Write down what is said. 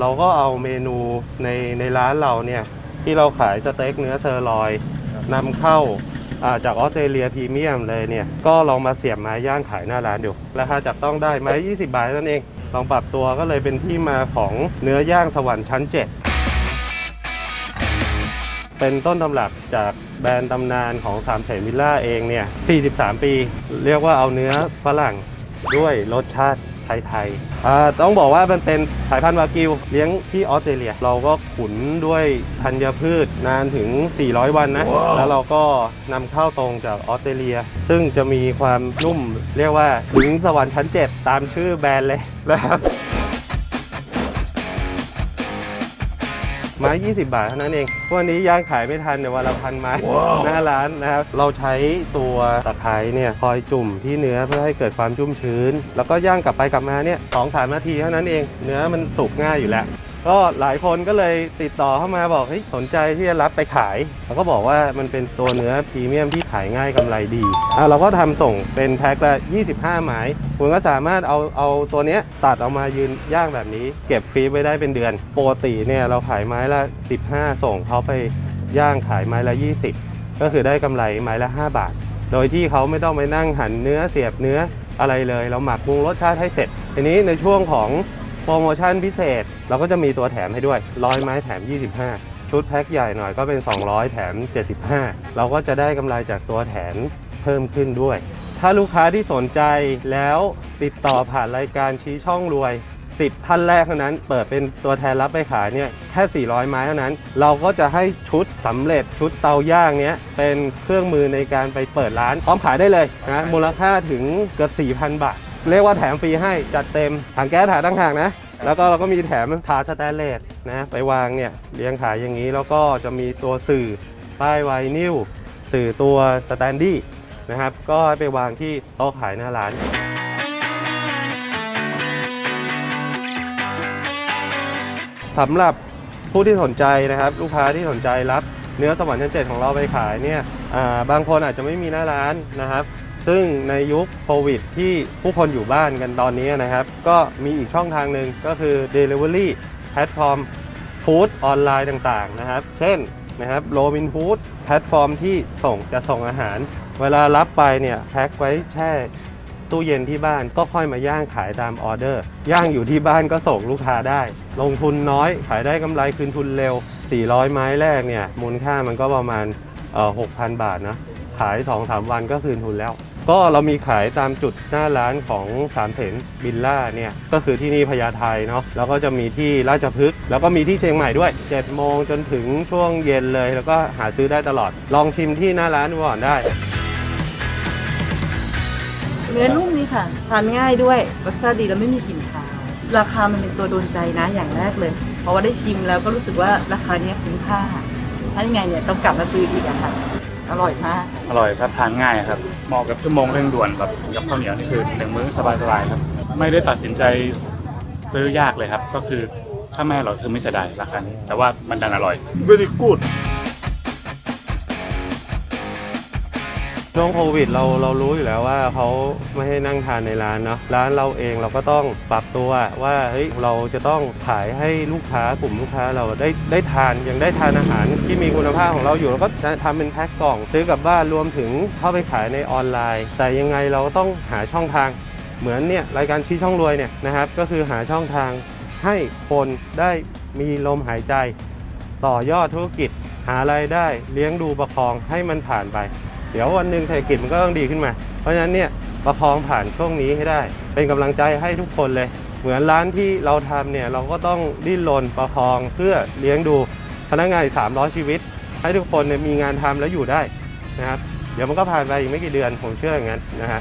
เราก็เอาเมนูในในร้านเราเนี่ยที่เราขายสเต็กเนื้อเซอร์ลอยนำเข้าอ่าจากออสเตรเลียพรีเมียมเลยเนี่ยก็ลองมาเสียบไม้ย่างขายหน้าร้านดูราคาจับต้องได้ไม้ 20 บาทนั่นเอง ลองปรับตัวก็เลยเป็นที่มาของเนื้อย่างสวรรค์ชั้น 7 เป็นต้นตำรับจากแบรนด์ตำนานของสามเสนวิลล่าเองเนี่ย 43 ปี เรียกว่าเอาเนื้อฝรั่งด้วยรสชาติ ไทยๆอ่าต้องบอกว่ามันเป็นสายพันธุ์วากิวเลี้ยงที่ออสเตรเลีย เราก็ขุนด้วยธัญพืชนานถึง 400 วันนะแล้วเราก็นำเข้าตรงจากออสเตรเลีย ซึ่งจะมีความนุ่มเรียกว่าถึงสวรรค์ชั้น 7 ตามชื่อแบรนด์เลยนะครับ ไม้20 บาทเท่านั้นเองพวกนี้ย่างขายไม่ทันในยวันละพันไม้หน้าร้านนะครับ เราใช้ตัวตะไคร้เนี่ยคอยจุ่มที่เนื้อเพื่อให้เกิดความชุ่มชื้น แล้วก็ย่างกลับไปกลับมาเนี่ยสองสามนาทีเท่านั้นเอง เนื้อมันสุกง่ายอยู่แล้ว ก็หลายคนก็เลยติดต่อเข้ามาบอกเฮ้ยสนใจที่จะรับไปขายเราก็บอกว่ามันเป็นตัวเนื้อพรีเมียมที่ขายง่ายกำไรดีอะเราก็ทำส่งเป็นแพ็คละ 25หมายคุณก็สามารถเอาเอาตัวเนี้ยตัดออกมายืนย่างแบบนี้ เก็บฟรีไว้ได้เป็นเดือนปกติเนี่ยเราขายไม้ละ 15 ส่งเขาไปย่างขายไม้ละ 20 ก็คือได้กำไรไม้ละ 5 บาท โดยที่เขาไม่ต้องไปนั่งหั่นเนื้อเสียบเนื้ออะไรเลย เราหมักปรุงรสชาติให้เสร็จทีนี้ในช่วงของ โปรโมชั่นพิเศษเราก็จะมีตัวแถมให้ด้วยร้อยไม้แถม 25 ชุดแพ็คใหญ่หน่อยก็เป็น 200 แถม 75 เราก็จะได้กำไรจากตัวแถมเพิ่มขึ้นด้วย ถ้าลูกค้าที่สนใจแล้วติดต่อผ่านรายการชี้ช่องรวย 10 ท่านแรกเท่านั้น เปิดเป็นตัวแทนรับไปขายเนี่ยแค่ 400 ไม้เท่านั้น เราก็จะให้ชุดสำเร็จชุดเตาย่างเนี้ยเป็นเครื่องมือในการไปเปิดร้านพร้อมขายได้เลยนะมูลค่าถึงเกือบ4,000 บาท เรียกว่าแถมฟรีให้จัดเต็มถังแก๊สถังตั้งหากนะ แล้วก็เราก็มีแถมถาสแตนเลสนะไปวางเนี่ยเรียงขายอย่างนี้แล้วก็จะมีตัวสื่อป้ายไวนิลสื่อตัวสแตนดี้นะครับ ก็ให้ไปวางที่โต๊ะขายหน้าร้านสำหรับผู้ที่สนใจนะครับ ลูกค้าที่สนใจรับเนื้อสวรรค์ชั้นเจ็ดของเราไปขายเนี่ยบางคนอาจจะไม่มีหน้าร้านนะครับ ซึ่งในยุคโควิดที่ผู้คนอยู่บ้านกันตอนนี้นะครับ ก็มีอีกช่องทางหนึ่งก็คือ Delivery แพลตฟอร์มฟู้ดออนไลน์ต่างๆนะครับ เช่นนะครับโรบินฟู้ดแพลตฟอร์มที่ส่งจะส่งอาหาร เวลารับไปเนี่ยแพ็คไว้แช่ตู้เย็นที่บ้านก็ค่อยมาย่างขายตามออเดอร์ ย่างอยู่ที่บ้านก็ส่งลูกค้าได้ ลงทุนน้อยขายได้กำไรคืนทุนเร็ว 400 ไม้แรกเนี่ยมูลค่ามันก็ประมาณเอ่อ6,000 บาทนะขาย 2-3 วันก็คืนทุนแล้ว ก็เรามีขายตามจุดหน้าร้านของสามเสนบิลล่าเนี่ยก็คือที่นี่พญาไทเนาะแล้วก็จะมีที่ราชพฤกษ์แล้วก็มีที่เชียงใหม่ด้วย7โมงจนถึงช่วงเย็นเลย แล้วก็หาซื้อได้ตลอด ลองชิมที่หน้าร้านดูก่อนได้ เนื้อนุ่มนี่ค่ะ ทานง่ายด้วยรสชาติดีแล้วไม่มีกลิ่นคาวราคามันเป็นตัวโดนใจนะอย่างแรกเลย เพราะว่าได้ชิมแล้วก็รู้สึกว่าราคาเนี้ยคุ้มค่าถ้ายังไงเนี่ยต้องกลับมาซื้ออีกอะค่ะ อร่อยมากอร่อยครับทานง่ายครับเหมาะกับชั่วโมงเร่งด่วนแบบกับข้าวเหนียวนี่คือหนึ่งมื้อสบายๆครับ ไม่ได้ตัดสินใจซื้อยากเลยครับ ก็คือถ้าไม่อร่อยคือไม่เสียดายราคานี้แต่ว่ามันดันอร่อย very good ช่วงโควิดเราเรารู้อยู่แล้วว่าเขาไม่ให้นั่งทานในร้านเนาะร้านเราเองเราก็ต้องปรับตัวว่าเฮ้ยเราจะต้องขายให้ลูกค้ากลุ่มลูกค้าเราได้ได้ทานยังได้ทานอาหารที่มีคุณภาพของเราอยู่แล้วก็จะทำเป็นแพ็คกล่องซื้อกลับบ้านรวมถึงเข้าไปขายในออนไลน์ แต่ยังไงเราก็ต้องหาช่องทาง เหมือนเนี่ยรายการชี้ช่องรวยเนี่ยนะครับก็คือหาช่องทางให้คนได้มีลมหายใจ ต่อยอดธุรกิจหารายได้เลี้ยงดูประคองให้มันผ่านไป เดี๋ยววันหนึ่งเศรษฐกิจมันก็ต้องดีขึ้นมา เพราะฉะนั้นเนี่ยประคองผ่านช่วงนี้ให้ได้ เป็นกำลังใจให้ทุกคนเลย เหมือนร้านที่เราทำเนี่ยเราก็ต้องดิ้นรนประคองเพื่อเลี้ยงดูพนักงานอีก300 ชีวิต ให้ทุกคนมีงานทำแล้วอยู่ได้นะครับเดี๋ยวมันก็ผ่านไปอีกไม่กี่เดือนผมเชื่ออย่างนั้นนะฮะ